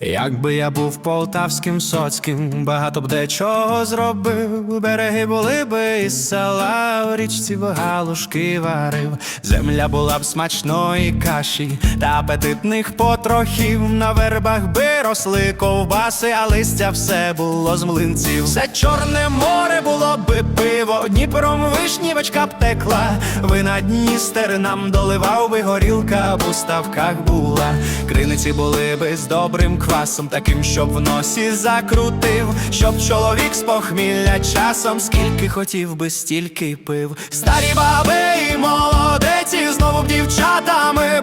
Якби я був полтавським соцьким, багато б де чого зробив. Береги були би із села, в річці б галушки варив. Земля була б смачної каші та апетитних потрохів. На вербах би росли ковбаси, а листя все було з млинців. Все чорне море було би пиво, Дніпром вишнівочка б текла. Вина Дністер нам доливав би горілка, б у ставках була. Криниці були би з добрим квасом, таким, щоб в носі закрутив, щоб чоловік з похмілля часом, скільки хотів би, стільки пив. Старі баби і молодеці знову б дівчатами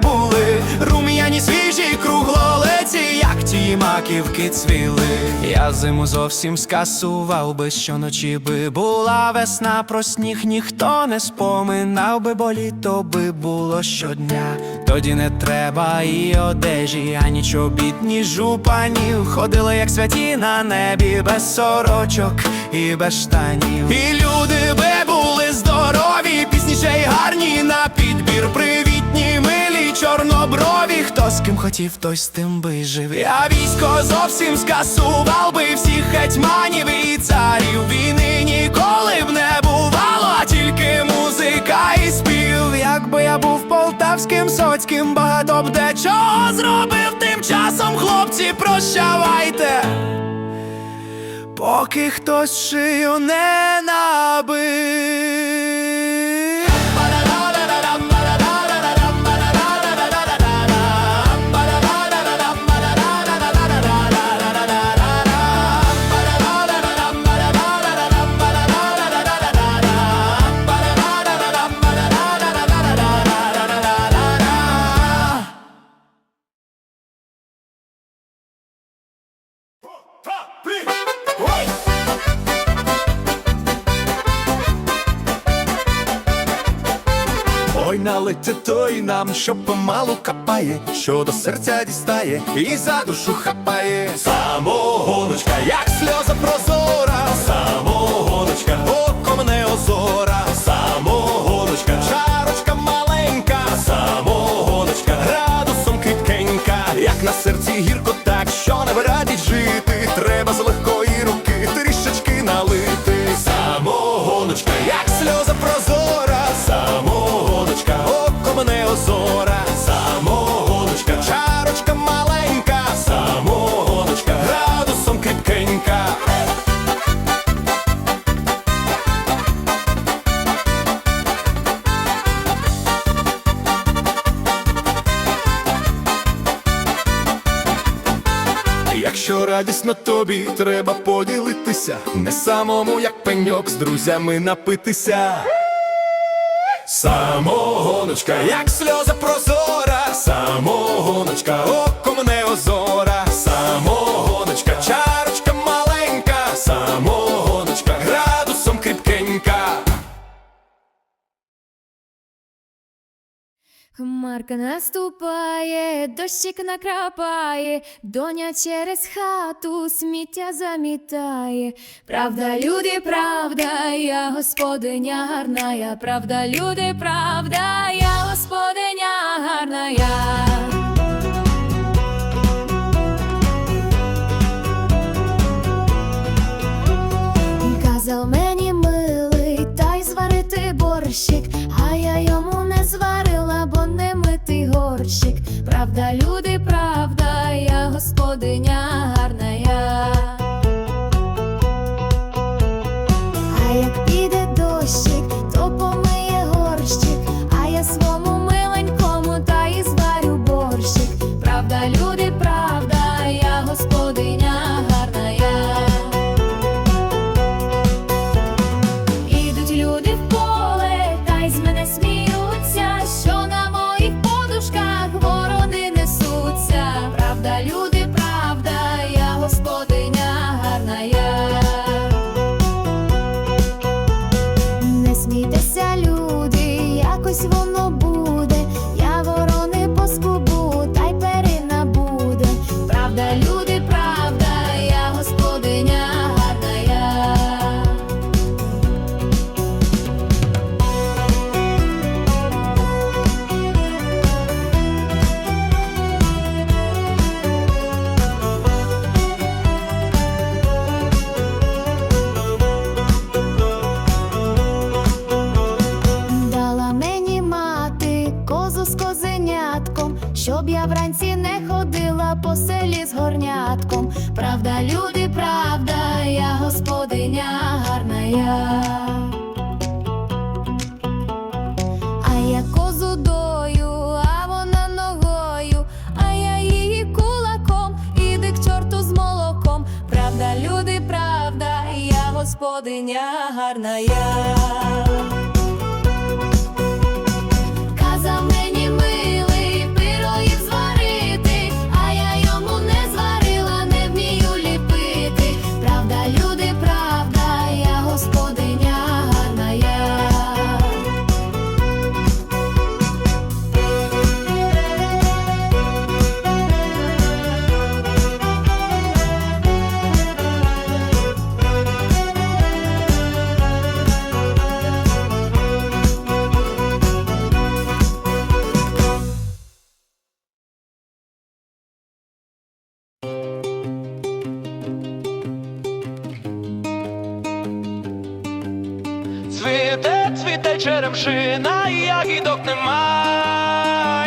маківки цвіли. Я зиму зовсім скасував би, щоночі би була весна, про сніг ніхто не споминав би, бо літо би було щодня. Тоді не треба і одежі, ані чобіт, ні жупанів. Ходили, як святі на небі, без сорочок і без штанів. І люди би були здорові, пісні й гарні на підбір. Привітні, милі, чорноброві. Хто з ким хотів, той з тим би жив. Я військо зовсім скасував би всіх гетьманів і царів. Війни ніколи б не бувало, а тільки музика і спів. Якби я був полтавським соцьким, багато б де чого зробив тим часом, хлопці, прощавайте. Поки хтось шию не набив. Ой, налити той нам, що помалу капає, що до серця дістає і за душу хапає. Самогоночка, як сльоза прозора, самогоночка, око мене озора, радісно тобі. Треба поділитися, не самому, як пеньок, з друзями напитися. Самогоночка, як сльоза прозора, самогоночка, око мене озора, самогоночка, Хмарка наступає, дощик накрапає, доня через хату сміття замітає. Правда, люди, правда, я господиня гарна, я правда, люди, правда, я господиня гарна я. Казав мені милий, та й зварити борщик, а я йому не зварила, бо митий горщик. Правда, люди, правда, я господиня гарна я. Цвіте, цвіте черемшина, ягідок нема.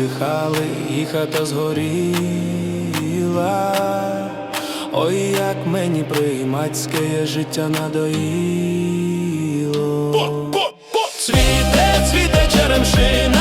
задихали, і хата згоріла, ой, як мені приймацьке життя надоїло. Цвіте, цвіте черемшина.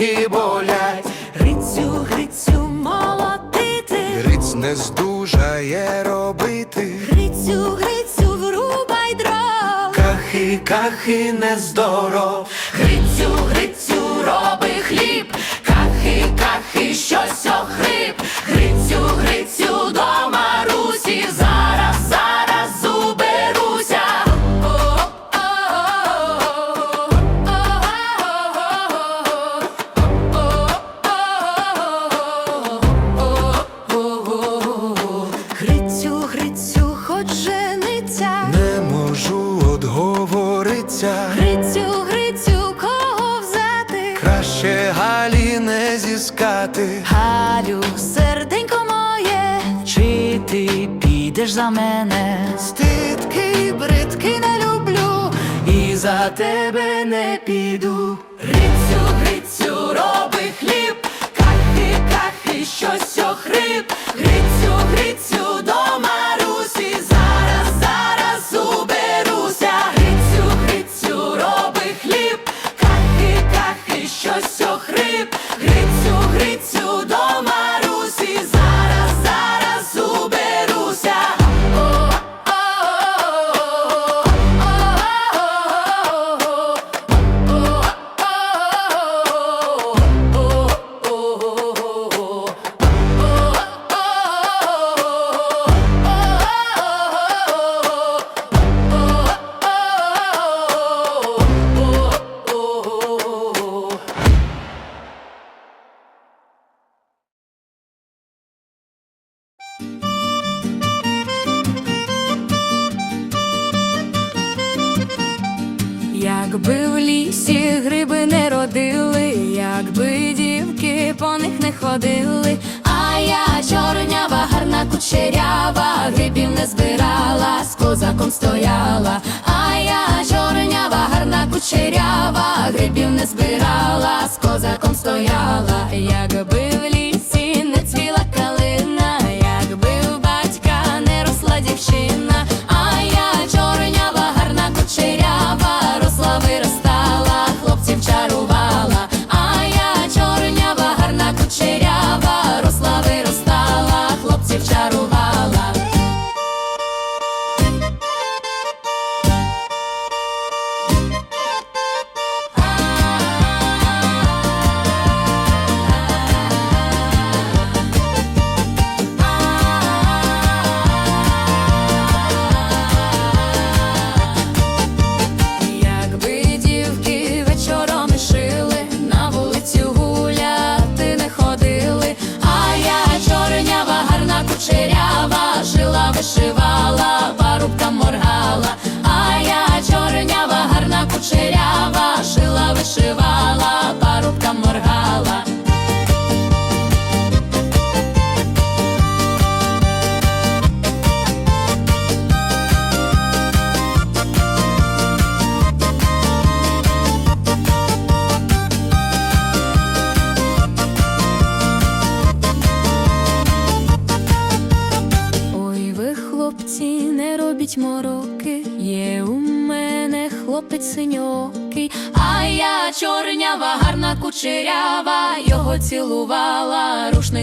руки болять, Грицю, Грицю, молотити, Гриць не здужає робити, Грицю, Грицю, врубай дров, кахи, кахи, не здо. по них не ходили, а я чорнява, гарна кучерява, грибів не збирала, з козаком стояла, а я чорнява, гарна кучерява, грибів не збирала, з козаком стояла, як в ліс.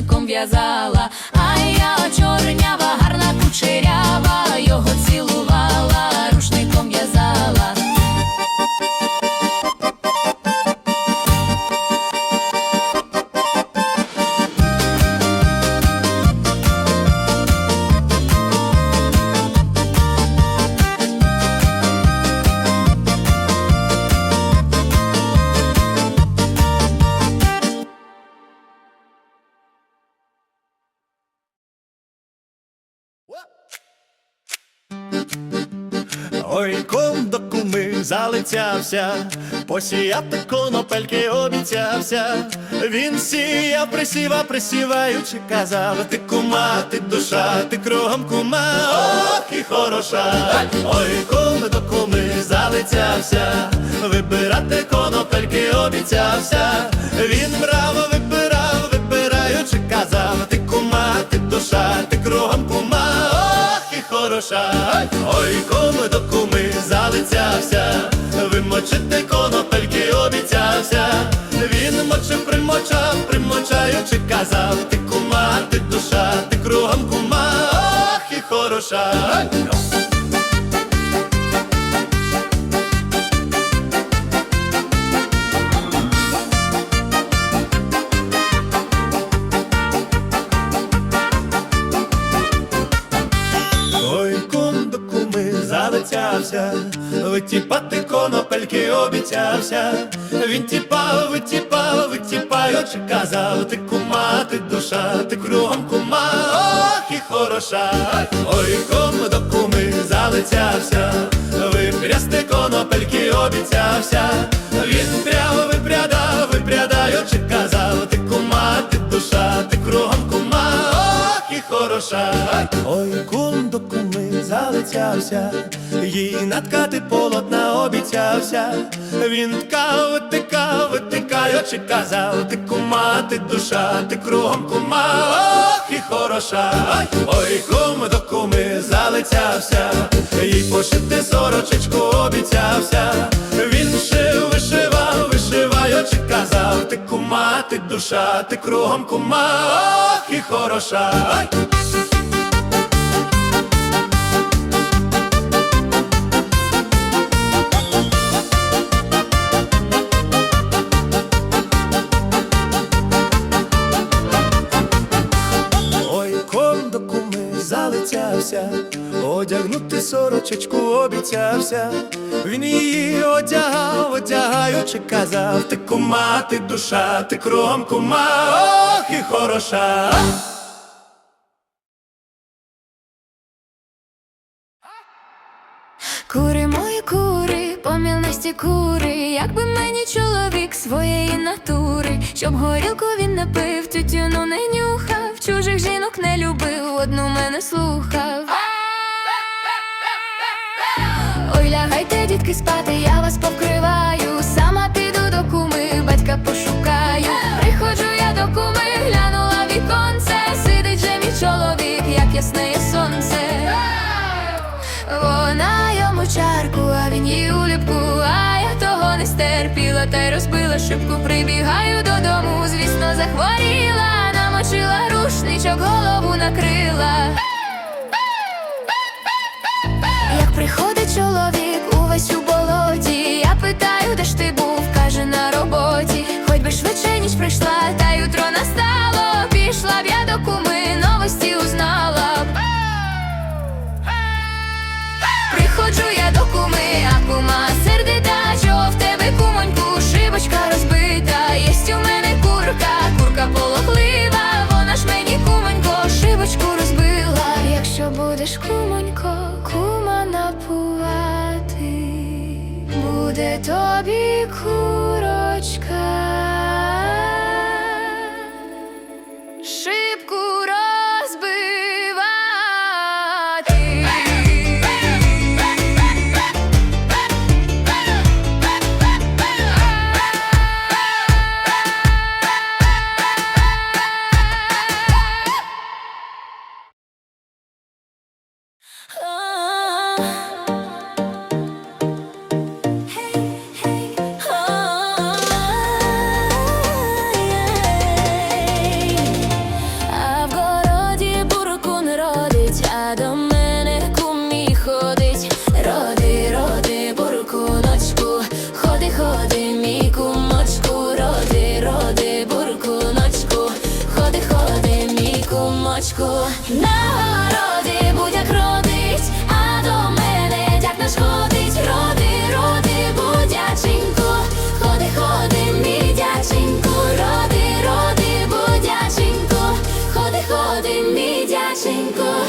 Com via залицявся, посіяти конопельки обіцявся. Він сіяв, присіва, присіваючи, казав, ти кума, ти душа, ти кругом кума, ох і хороша. Ой, куми до куми залицявся, вибирати конопельки обіцявся. Він браво вибирав, вибираючи, казав, ти кума, ти душа, ти кругом кума, ох і хороша. Ой, куми до куми залицявся, вимочити конопельки обіцявся. Він мочив, примочав, примочаючи, казав, ти кума, ти душа, ти кругом кума, ох і хороша. Залицявся, витіпати конопельки обіцявся. Він тіпав, витіпав, витіпаючи, казав, ти кума, ти душа, ти кругом кума, ох і хороша. Ой, кум до куми залицявся, випрясти конопельки обіцявся. Він пряв, випрядав, випрядаючи, казав, ти кума, ти душа, ти кругом кума, ох і хороша. Ой, кум до куми залицявся, їй наткати полотна обіцявся. Він ткав, витикав, витикаючи, казав, ти кума, ти душа, ти кругом кума, ох і хороша. Ой, кум до куми залицявся, їй пошити сорочечку обіцявся. Він шив, вишивав, вишиваючи, казав, ти кума, ти душа, ти кругом кума, ох і хороша. Залицявся, одягнути сорочечку обіцявся. Він її одягав, одягаючи, казав, ти кума, ти душа, ти кром кума, ох і хороша. Кури мої кури, помілнасті кури, якби мені чоловік своєї натури, щоб горілку він не пив, тютюну не нюхав, чужих жінок не любив, одну мене слухав. Ой, лягайте, дітки, спати, я вас покриваю. Сама піду до куми, батька пошукаю. Приходжу я до куми, глянула віконце, сидить же мій чоловік, як ясне сонце. Вона йому чарку, а він їй уліпку, а я того не стерпіла, та й розбила шибку. Прибігаю додому, звісно, захворіла, намочила рушничок, голову накрила. Як приходить чоловік увесь у болоті, я питаю, де ж ти був, каже на роботі. Хоч би швидше ніч прийшла, та утро настало. Пішла б я до куми, будеш кумонько, кума напувати, буде тобі курочка. дочку на городі будь-як родить, а до мене дяк наш ходить, роди, роди, будяченьку, ходи, ходи, мій дяченьку, роди, роди, будячинку, ходи, ходи, мій дяченьку.